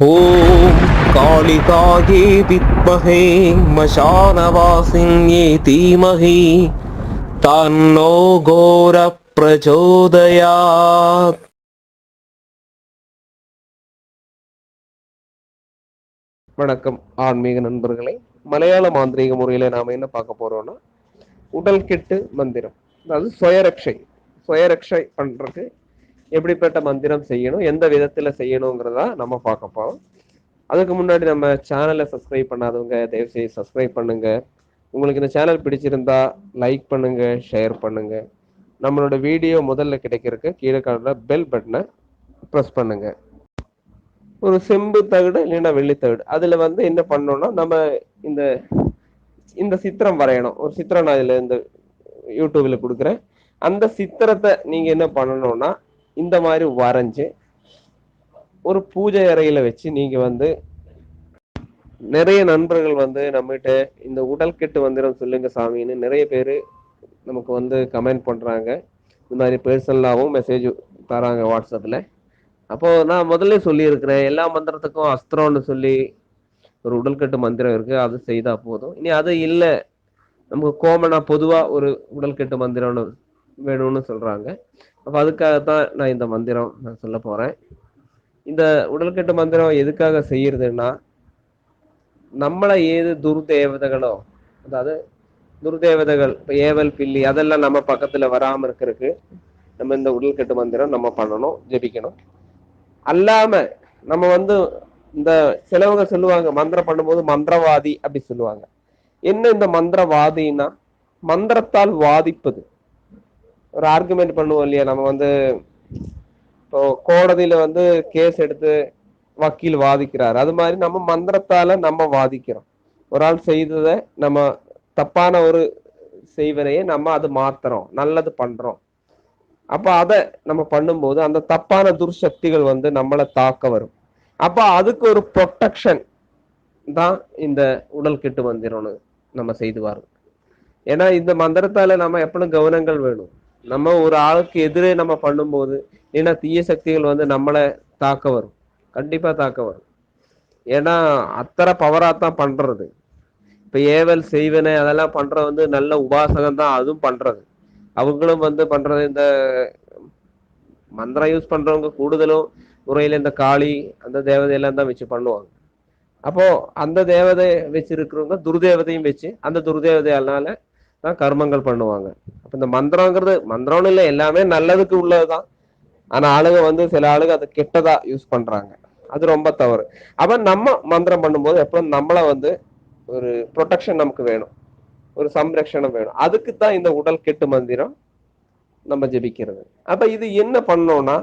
ॐ कालिकायै विद्महे मशानवासिन्ये धीमहि तन्नो घोरप्रचोदयात् வணக்கம் ஆன்மீக நண்பர்களே மலையாள மாந்திரீக முறையில நாம என்ன பார்க்க போறோம்னா உடல் கெட்டு மந்திரம் அதாவது சுயரக்ஷை சுயரக்ஷை பண்றதுக்கு எப்படிப்பட்ட மந்திரம் செய்யணும் எந்த விதத்துல செய்யணுங்கிறதா நம்ம பார்க்க போறோம். அதுக்கு முன்னாடி நம்ம சேனலை சப்ஸ்கிரைப் பண்ணாதவங்க தயவு செய்து சப்ஸ்கிரைப் பண்ணுங்க. உங்களுக்கு இந்த சேனல் பிடிச்சிருந்தா லைக் பண்ணுங்க ஷேர் பண்ணுங்க. நம்மளோட வீடியோ முதல்ல கிடைக்கிறதுக்கு கீழே காணுற பெல் பட்டனை ப்ரெஸ் பண்ணுங்க. ஒரு செம்பு தகடு இல்லைன்னா வெள்ளி தகடு. அதுல வந்து என்ன பண்ணோம்னா நம்ம இந்த இந்த சித்திரம் வரையணும். ஒரு சித்திரம் நான் இதுல இந்த யூடியூப்ல கொடுக்குறேன். அந்த சித்திரத்தை நீங்க என்ன பண்ணணும்னா இந்த மாதிரி வரைஞ்சு ஒரு பூஜை அறையில வச்சு நீங்க வந்து நிறைய நண்பர்கள் வந்து நம்மகிட்ட இந்த உடல் கெட்டு மந்திரம் சொல்லுங்க சாமின்னு நிறைய பேர் நமக்கு வந்து கமெண்ட் பண்றாங்க. இந்த மாதிரி பர்சனலாகவும் மெசேஜ் தராங்க வாட்ஸ்அப்பில் அப்போ நான் முதல்ல சொல்லியிருக்கிறேன். எல்லா மந்திரத்துக்கும் அஸ்திரம்னு சொல்லி ஒரு உடல் கட்டு மந்திரம் இருக்கு. அது செய்தா போதும். இனி அது இல்லை. நமக்கு கோமனா பொதுவாக ஒரு உடல் கெட்டு மந்திரம்னு வேணும்னு சொல்றாங்க. அப்போ அதுக்காகத்தான் நான் இந்த மந்திரம் நான் சொல்ல போறேன். இந்த உடல்கட்டு மந்திரம் எதுக்காக செய்யறதுன்னா நம்மளை ஏது துர்தேவதைகளோ அதாவது துர்தேவதைகள் இப்போ ஏவல் பில்லி அதெல்லாம் நம்ம பக்கத்துல வராம இருக்கிறதுக்கு நம்ம இந்த உடல்கட்டு மந்திரம் நம்ம பண்ணணும் ஜெபிக்கணும். அல்லாம நம்ம வந்து இந்த சிலவங்க சொல்லுவாங்க மந்திரம் பண்ணும்போது மந்திரவாதி அப்படி சொல்லுவாங்க. என்ன இந்த மந்திரவாதின்னா மந்திரத்தால் வாதிப்பது. ஒரு ஆர்குமெண்ட் பண்ணுவோம் இல்லையா? நம்ம வந்து இப்போ கோடதியில வந்து கேஸ் எடுத்து வக்கீல் வாதிக்கிறார். அது மாதிரி நம்ம மந்திரத்தால நம்ம வாதிக்கிறோம். ஒரு ஆள் செய்ததை நம்ம தப்பான ஒரு செய்வனையே நம்ம அது மாத்துறோம். நல்லது பண்றோம். அப்ப அதை நம்ம பண்ணும்போது அந்த தப்பான துர்சக்திகள் வந்து நம்மளை தாக்க வரும். அப்ப அதுக்கு ஒரு ப்ரொட்டக்ஷன் தான் இந்த உடல் கெட்டு வந்துடும் நம்ம செய்து ஏன்னா இந்த மந்திரத்தால நம்ம எப்பளும் கவனங்கள் வேணும். நம்ம ஒரு ஆளுக்கு எதிரே நம்ம பண்ணும்போது ஏன்னா தீய சக்திகள் வந்து நம்மளை தாக்க வரும். கண்டிப்பா தாக்க வரும். ஏன்னா அத்தனை பவரா தான் பண்றது. இப்ப ஏவல் செய்வனை அதெல்லாம் பண்ணுற வந்து நல்ல உபாசகம் தான் அதுவும் பண்றது. அவங்களும் வந்து பண்ணுறது இந்த மந்திரம் யூஸ் பண்றவங்க கூடுதலும் முறையில இந்த காளி அந்த தேவதையெல்லாம் தான் வச்சு பண்ணுவாங்க. அப்போ அந்த தேவதை வச்சு இருக்கிறவங்க துர்தேவதையும் வச்சு அந்த துர்தேவதையால தான் கர்மங்கள் பண்ணுவாங்க. அப்ப இந்த மந்திரங்கிறது மந்திரம்னு இல்லை எல்லாமே நல்லதுக்கு உள்ளதுதான். ஆனா ஆளுங்க வந்து சில ஆளுங்க அதை கெட்டதா யூஸ் பண்றாங்க. அது ரொம்ப தவறு. அப்ப நம்ம மந்திரம் பண்ணும்போது எப்பவும் நம்மள வந்து ஒரு ப்ரொடெக்ஷன் நமக்கு வேணும். ஒரு சம்ரக்ஷணம் வேணும். அதுக்கு தான் இந்த உடல் கெட்டு மந்திரம் நம்ம ஜெபிக்கிறது. அப்ப இது என்ன பண்ணோம்னா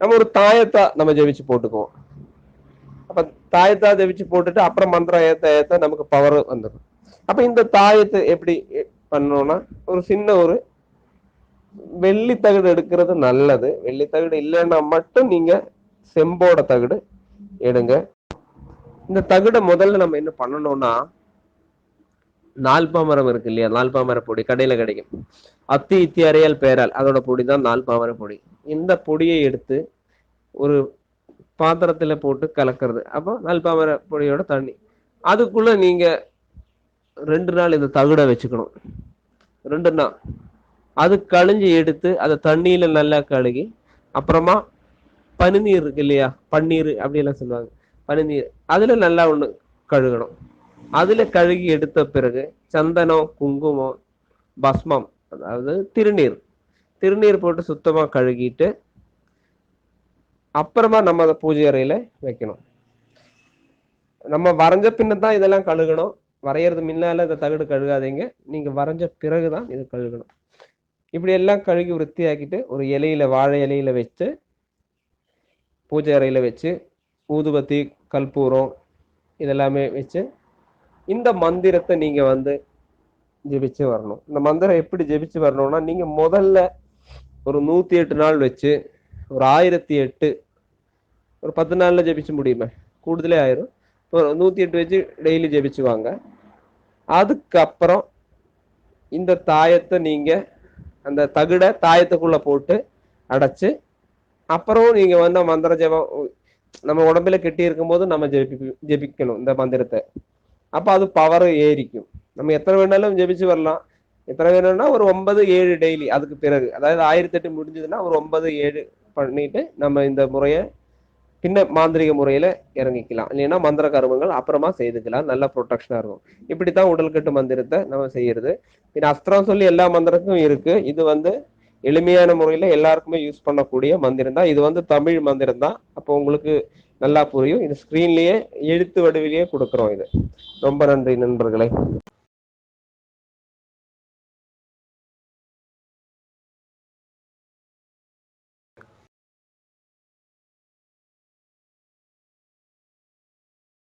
நம்ம ஒரு தாயத்தா நம்ம ஜெபிச்சு போட்டுக்குவோம். அப்ப தாயத்தா ஜெபிச்சு போட்டுட்டு அப்புறம் மந்திரம் ஏத்த ஏத்த நமக்கு பவர் வந்துடும் அப்ப இந்த தாயத்தை எப்படி பண்ணோம்னா ஒரு சின்ன ஒரு வெள்ளி தகடு எடுக்கிறது நல்லது. வெள்ளி தகடு இல்லைன்னா மட்டும் நீங்க செம்போட தகடு எடுங்க. இந்த தகடை முதல்ல நம்ம என்ன பண்ணணும்னா நால்பாமரம் இருக்கு இல்லையா? நால்பாமர பொடி கடையில கிடைக்கும். அத்தி இத்தி அறையால் பேரால். அதோட பொடி தான் நால்பாமர பொடி. இந்த பொடியை எடுத்து ஒரு பாத்திரத்துல போட்டு கலக்கிறது. அப்போ நால்பாமர பொடியோட தண்ணி. அதுக்குள்ள நீங்க ரெண்டு நாள் இந்த தகுடை வச்சுக்கணும். ரெண்டு நாள். அது கழிஞ்சு எடுத்து அதை தண்ணியில் நல்லா கழுகி அப்புறமா பனிநீர் இருக்கு இல்லையா? பன்னீர் அப்படியெல்லாம் சொல்லுவாங்க. பனிநீர். அதில் நல்லா ஒன்று கழுகணும். அதில் கழுகி எடுத்த பிறகு சந்தனம் குங்குமம் பஸ்மம் அதாவது திருநீர். திருநீர் போட்டு சுத்தமாக கழுகிட்டு அப்புறமா நம்ம அதை பூஜை அறையில் வைக்கணும். நம்ம வரைஞ்ச பின்ன தான் இதெல்லாம் கழுகணும். வரைகிறது முன்னால இந்த தகடு கழுகாதீங்க. நீங்கள் வரைஞ்ச பிறகு தான் இது கழுகணும். இப்படி எல்லாம் கழுகி விருத்தியாக்கிட்டு ஒரு இலையில வாழை இலையில வச்சு பூஜை அறையில் வச்சு ஊதுபத்தி கற்பூரம் இதெல்லாமே வச்சு இந்த மந்திரத்தை நீங்கள் வந்து ஜெபிச்சு வரணும். இந்த மந்திரம் எப்படி ஜெபிச்சு வரணும்னா நீங்கள் முதல்ல ஒரு நூற்றி எட்டு நாள் வச்சு ஒரு ஆயிரத்தி எட்டு ஒரு பத்து நாளில் ஜெபிச்சு முடியுமே? கூடுதலே ஆயிரும். ஒரு நூற்றி எட்டு வச்சு டெய்லி ஜெபிச்சுவாங்க. அதுக்கப்புறம் இந்த தாயத்தை நீங்கள் அந்த தகுடை தாயத்துக்குள்ளே போட்டு அடைச்சி அப்புறம் நீங்கள் வந்து மந்திர ஜெபம் நம்ம உடம்புல கெட்டி இருக்கும்போது நம்ம ஜெபி ஜெபிக்கணும் இந்த மந்திரத்தை. அப்போ அது பவர் ஏறிக்கும். நம்ம எத்தனை வேணாலும் ஜெபிச்சு வரலாம். எத்தனை வேணும்னா ஒரு ஒன்பது ஏழு டெய்லி அதுக்கு பிறகு. அதாவது ஆயிரத்தி எட்டு முடிஞ்சதுன்னா ஒரு ஒன்பது ஏழு பண்ணிட்டு நம்ம இந்த முறையை பின்ன மாந்திரிக முறையில இறங்கிக்கலாம். இல்லைன்னா மந்திர கருமங்கள் அப்புறமா செய்துக்கலாம். நல்ல ப்ரொடெக்ஷனா இருக்கும். இப்படித்தான் உடல்கட்டு மந்திரத்தை நம்ம செய்யறது. பின்ன அஸ்திரம் சொல்லி எல்லா மந்திரத்துக்கும் இருக்கு. இது வந்து எளிமையான முறையில எல்லாருக்குமே யூஸ் பண்ணக்கூடிய மந்திரம் தான். இது வந்து தமிழ் மந்திரம் தான். அப்போ உங்களுக்கு நல்லா புரியும். இது ஸ்கிரீன்லயே எழுத்து வடிவிலேயே கொடுக்குறோம் இது. ரொம்ப நன்றி நண்பர்களே.